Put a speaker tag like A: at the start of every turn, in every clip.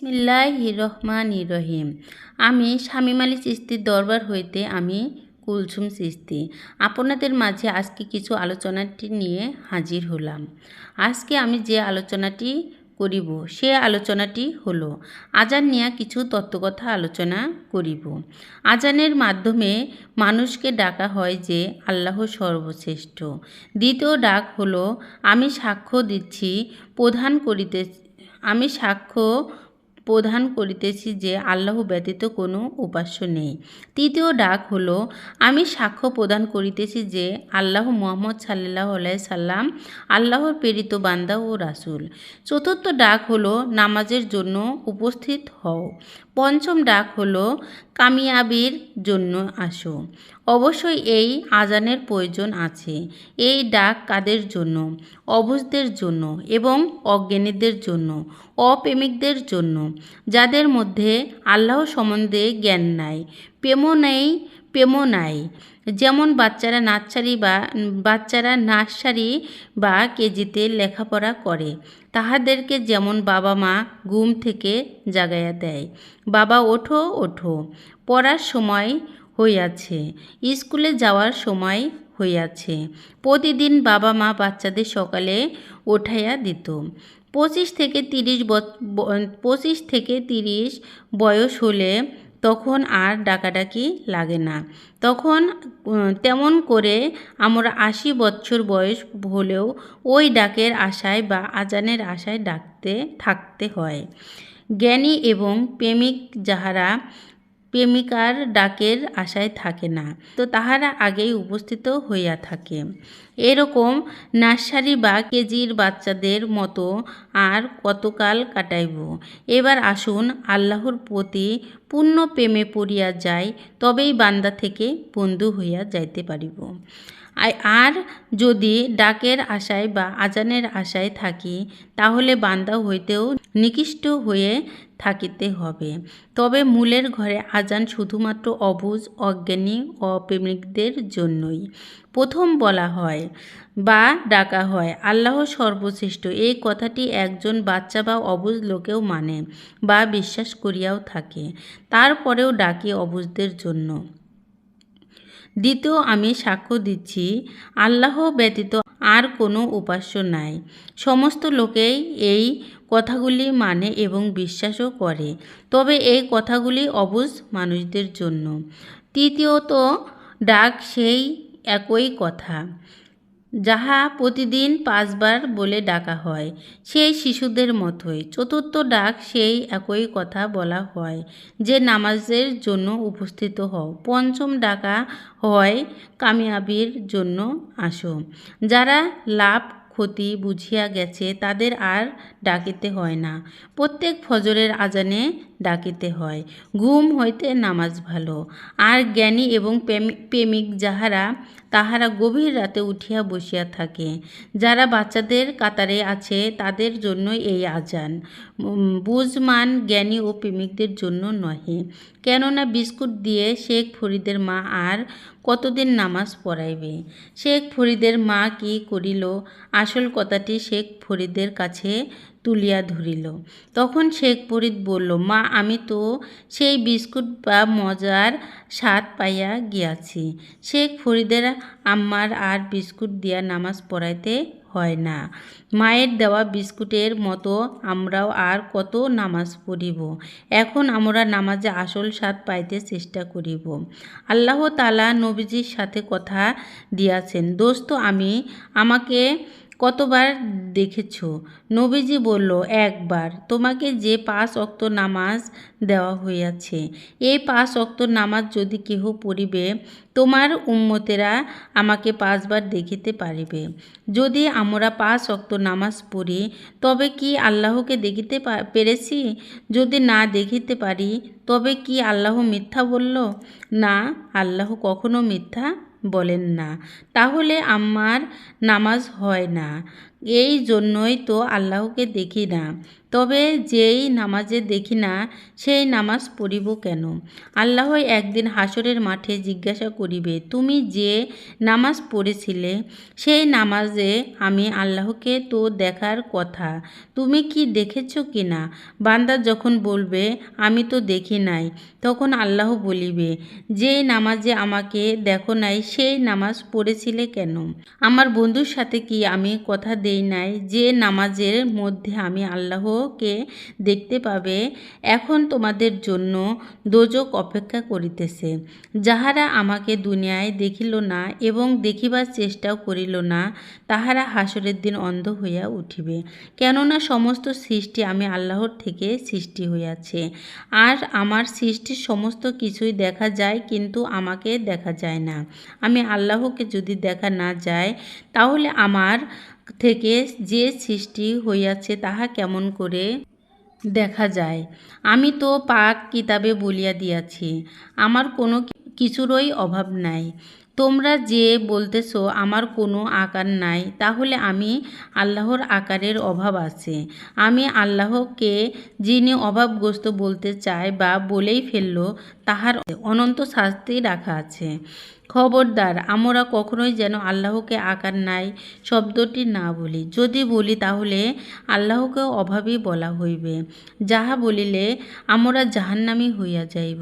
A: বিসমিল্লাহ রহমান রহিম আমি আলী চিস্তির দরবার হইতে আমি কুলসুম চিস্তি আপনাদের মাঝে আজকে কিছু আলোচনাটি নিয়ে হাজির হলাম। আজকে আমি যে আলোচনাটি করিব, সে আলোচনাটি হলো, আজান নিয়ে কিছু তত্ত্বকথা আলোচনা করিব। আজানের মাধ্যমে মানুষকে ডাকা হয় যে আল্লাহ সর্বশ্রেষ্ঠ। দ্বিতীয় ডাক হলো, আমি সাক্ষ্য দিচ্ছি, প্রধান করিতে, আমি সাক্ষ্য প্রদান করিতেছি যে আল্লাহ ব্যতীত কোনো উপাস্য নেই। তৃতীয় ডাক হলো, আমি সাক্ষ্য প্রদান করিতেছি যে আল্লাহ মোহাম্মদ সাল্লাহ সাল্লাম আল্লাহর প্রেরিত বান্দা ও রাসুল। চতুর্থ ডাক হলো, নামাজের জন্য উপস্থিত হও। পঞ্চম ডাক হলো কামিয়াবির জন্য আসো। অবশ্যই এই আজানের প্রয়োজন আছে। এই ডাক কাদের জন্য? অবুজদের জন্য এবং অজ্ঞানীদের জন্য, অপ্রেমিকদের জন্য। যাদের মধ্যে আল্লাহ সম্বন্ধে জ্ঞান নাই, প্রেমও নেই প্রেমও নাই। যেমন বাচ্চারা নার্সারি বা, বাচ্চারা নার্সারি বা কেজিতে লেখাপড়া করে, তাহাদেরকে যেমন বাবা মা ঘুম থেকে জাগাইয়া দেয়, বাবা ওঠো ওঠো, পড়ার সময় হইয়াছে, স্কুলে যাওয়ার সময় হইয়াছে, প্রতিদিন বাবা মা বাচ্চাদের সকালে ওঠাইয়া দিত। পঁচিশ থেকে তিরিশ পঁচিশ থেকে তিরিশ বয়স হলে তখন আর ডাকাডাকি লাগে না। তখন তেমন করে আমরা আশি বছর বয়স হলেও ওই ডাকের আশায় বা আজানের আশায় ডাকতে, থাকতে হয়। জ্ঞানী এবং প্রেমিক যাহারা প্রেমিকার ডাকের আশায় থাকে না। তো তাহারা আগেই উপস্থিত হইয়া থাকে। এরকম নার্সারি বা কেজির বাচ্চাদের মতো আর কতকাল কাটাইব? এবার আসুন আল্লাহর প্রতি পূর্ণ প্রেমে পড়িয়া যায় তবেই বান্দা থেকে বন্ধু হইয়া যাইতে পারিব। আর যদি ডাকের আশায় বা আজানের আশায় থাকি, তাহলে বান্দা হইতেও নিকৃষ্ট হয়ে থাকিতে হবে। তবে মূলের ঘরে আজান শুধুমাত্র অবুজ, অজ্ঞানী, অপ্রেমিকদের জন্যই। প্রথম বলা হয় বা ডাকা হয়, আল্লাহ সর্বশ্রেষ্ঠ। এই কথাটি একজন বাচ্চা বা অবুজ লোকেও মানে বা বিশ্বাস করিয়াও থাকে। তারপরেও ডাকে অবুজদের জন্য। দ্বিতীয় আমি সাক্ষ্য দিচ্ছি, আল্লাহ ব্যতীত আর কোনো উপাস্য নাই। সমস্ত লোকেই এই কথাগুলি মানে এবং বিশ্বাসও করে। তবে এই কথাগুলি অবুজ মানুষদের জন্য। তৃতীয়ত ডাক সেই একই কথা। যাহা প্রতিদিন পাঁচবার বলে ডাকা হয়, সেই শিশুদের মতোই। চতুর্থ ডাক সেই একই কথা বলা হয়, যে নামাজের জন্য উপস্থিত হও। পঞ্চম ডাকা হয় কামিয়াবির জন্য আসো। যারা লাভ, ক্ষতি বুঝিয়া গেছে, তাদের আর ডাকিতে হয় না। প্রত্যেক ফজরের আজানে ডাকিতে হয়। ঘুম হইতে নামাজ ভালো। আর জ্ঞানী এবং প্রেমিক যাহারা তাহারা গভীর রাতে উঠিয়া বসিয়া থাকে। যারা বাচ্চাদের কাতারে আছে, তাদের জন্য এই আজান। বুঝমান জ্ঞানী ও প্রেমিকদের জন্য নহে। কেননা বিস্কুট দিয়ে শেখ ফরিদের মা আর কতদিন নামাজ পড়াইবে? শেখ ফরিদের মা কি করিল? আসল কথাটি শেখ ফরিদের কাছে তুলিয়া ধরিল। তখন শেখ ফরিদ বলল, মা, আমি তো সেই বিস্কুট বা মজার স্বাদ পাইয়া গিয়াছি। শেখ ফরিদের আম্মার আর বিস্কুট দিয়া নামাজ পড়াইতে হয় না। মায়ের দেওয়া বিস্কুটের মতো আমরাও আর কত নামাজ পড়িব। এখন আমরা নামাজে আসল স্বাদ পাইতে চেষ্টা করিব। আল্লাহ তালা নবীজির সাথে কথা দিয়াছেন, দোস্ত, আমি, আমাকে কতবার দেখেছ? নবীজি বলল, একবার। তোমাকে যে পাঁচ অক্ত নামাজ দেওয়া হইয়াছে, এই পাঁচ অক্ত নামাজ যদি কেহ পড়িবে, তোমার উম্মতেরা আমাকে পাঁচবার দেখিতে পারিবে। যদি আমরা পাঁচ অক্ত নামাজ পড়ি, তবে কি আল্লাহকে দেখিতে পেরেছি? যদি না দেখিতে পারি, তবে কি আল্লাহ মিথ্যা বলল? না, আল্লাহ কখনো মিথ্যা বলেন না। তাহলে আমার নামাজ হয় না। এই জন্যই তো আল্লাহকে দেখি না। তবে যেই নামাজে দেখি না, সেই নামাজ পড়িব কেন? আল্লাহ একদিন হাসরের মাঠে জিজ্ঞাসা করিবে, তুমি যে নামাজ পড়েছিলে, সেই নামাজে আমি আল্লাহকে তো দেখার কথা, তুমি কি দেখেছ কি না? বান্দা যখন বলবে, আমি তো দেখি নাই, তখন আল্লাহ বলিবে যে নামাজে আমাকে দেখো নাই, সেই নামাজ পড়েছিলে কেন? আমার বন্ধুর সাথে কি আমি কথা দেই নাই, যে নামাজের মধ্যে আমি আল্লাহকে দেখতে পাবে, এখন তোমাদের জন্য দোজক অপেক্ষা করিতেছে। যাহারা আমাকে দুনিয়ায় দেখিল না এবং দেখিবার চেষ্টাও করিল না, তাহারা হাসরের দিন অন্ধ হইয়া উঠিবে। কেননা সমস্ত সৃষ্টি আমি আল্লাহর থেকে সৃষ্টি হইয়াছে। আর আমার সৃষ্টির সমস্ত কিছুই দেখা যায়, কিন্তু আমাকে দেখা যায় না। আমি আল্লাহকে যদি দেখা না যায়, তাহলে আমার থেকে যে সৃষ্টি হইয়াছে তাহা কেমন করে দেখা যায়? আমি তো পাক কিতাবে বলিয়া দিয়াছি, আমার কোনো কিছুরই অভাব নাই। তোমরা যে বলতেছ, আমার কোনো আকার নাই, তাহলে আমি আল্লাহর আকারের অভাব আছে। আমি আল্লাহকে যিনি অভাবগ্রস্ত বলতে চায় বা বলেই ফেলল তাহার অনন্ত শাস্তি রাখা আছে। খবরদার, আমরা কখনোই যেন আল্লাহকে আকার নাই শব্দটি না বলি। যদি বলি তাহলে আল্লাহকে অভাবই বলা হইবে। যাহা বলিলে আমরা জাহান্নামি হইয়া যাইব।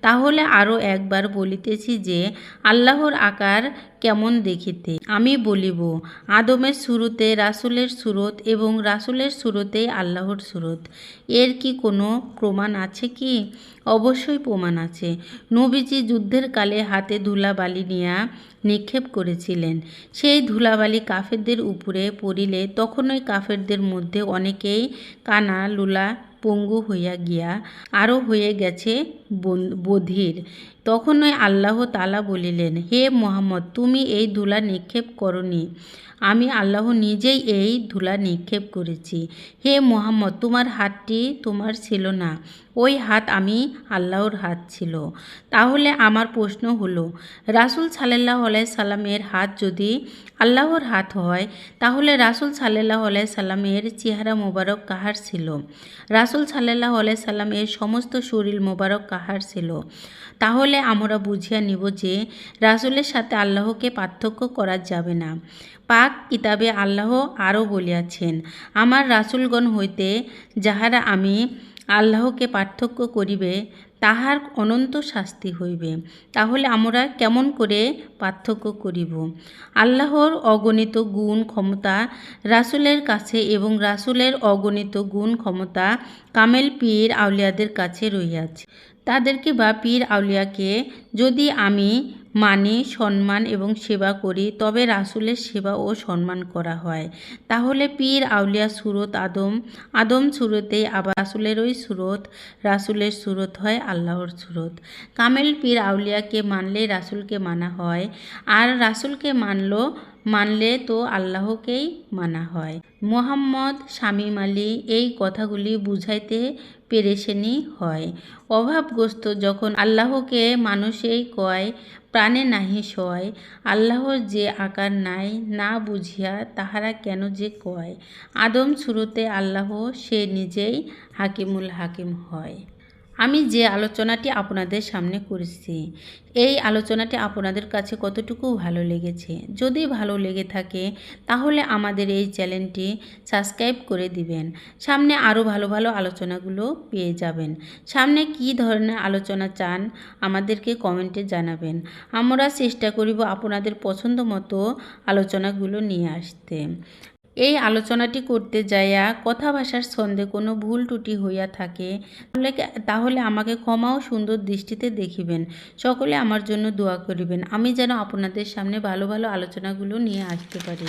A: তাহলে আরও একবার বলিতেছি যে, আল্লাহর আকার কেমন দেখিতে? আমি বলিব, আদমের শুরুতে রাসুলের সুরত এবং রাসুলের সুরতেই আল্লাহর সুরত। এর কি কোনো প্রমাণ আছে কি? অবশ্যই প্রমাণ আছে। নবীজি যুদ্ধের কালে হাতে ধুলাবালি নিয়া নিক্ষেপ করেছিলেন। সেই ধুলাবালি কাফেরদের উপরে পড়িলে তখনই কাফেরদের মধ্যে অনেকেই কানা, লুলা, পঙ্গু হইয়া গিয়া আরও হয়ে গেছে বধির। তখনই আল্লাহ তালা বলিলেন, হে মোহাম্মদ, তুমি এই ধুলা নিক্ষেপ করনি। আমি আল্লাহ নিজেই এই ধুলা নিক্ষেপ করেছি। হে মোহাম্মদ, তোমার হাতটি তোমার ছিল না। ওই হাত আমি আল্লাহর হাত ছিল। তাহলে আমার প্রশ্ন হলো, রাসুল সাল্লাহ আলাই সাল্লামের হাত যদি আল্লাহর হাত হয়, তাহলে রাসুল সাল্লাহ আলাই সাল্লামের চেহারা মোবারক কাহার ছিল? রাসুল সাল্লাহ আলাই সাল্লামের সমস্ত শরীর মোবারক কাহার ছিল? তাহলে আমরা বুঝিয়া নিব যে, রাসুলের সাথে আল্লাহকে পার্থক্য করা যাবে না। পাক কিতাবে আল্লাহ আরও বলিয়াছেন, আমার রাসুলগণ হইতে যাহারা আমি আল্লাহকে পার্থক্য করিবে, তাহার অনন্ত শাস্তি হইবে। তাহলে আমরা কেমন করে পার্থক্য করিব? আল্লাহর অগণিত গুণ, ক্ষমতা, রাসুলের কাছে এবং রাসুলের অগণিত গুণ, ক্ষমতা কামেল পীর আউলিয়াদের কাছে রইয়াছে তাদেরকে বা পীর আউলিয়াকে যদি আমি মানি, সম্মান এবং সেবা করি, তবে রাসুলের সেবা ও সম্মান করা হয়। তাহলে পীর আউলিয়া সুরত আদম আদম সুরতে আবার রাসুলেরই সুরত, রাসুলের সুরত হয় আল্লাহর সুরত। কামেল পীর আউলিয়াকে মানলে রাসুলকে মানা হয়, আর রাসুলকে মানল, মানলে তো আল্লাহকেই মানা হয়। মোহাম্মদ শামীম আলী এই কথাগুলি বুঝাইতে পেরেছেনি হয়। অভাবগ্রস্ত যখন আল্লাহকে মানুষেই কয়, প্রাণে নাহি সয়, আল্লাহর যে আকার নাই, না বুঝিয়া তাহারা কেন যে কয়? আদম শুরুতে আল্লাহ সে নিজেই হাকিমুল হাকিম হয়। আমি যে আলোচনাটি আপনাদের সামনে করেছি, এই আলোচনাটি আপনাদের কাছে কতটুকু ভালো লেগেছে? যদি ভালো লেগে থাকে, তাহলে আমাদের এই চ্যানেলটি সাবস্ক্রাইব করে দিবেন। সামনে আরও ভালো ভালো আলোচনাগুলো পেয়ে যাবেন। সামনে কি ধরনের আলোচনা চান, আমাদেরকে কমেন্টে জানাবেন। আমরা চেষ্টা করিব আপনাদের পছন্দ মতো আলোচনাগুলো নিয়ে আসতে। এই আলোচনাটি করতে যাইয়া কথা ভাষার ছন্দে কোনো ভুল টুটি হইয়া থাকে, তাহলে তাহলে আমাকে ক্ষমা ও সুন্দর দৃষ্টিতে দেখিবেন। সকলে আমার জন্য দোয়া করিবেন। আমি যেন আপনাদের সামনে ভালো ভালো আলোচনাগুলো নিয়ে আসতে পারি।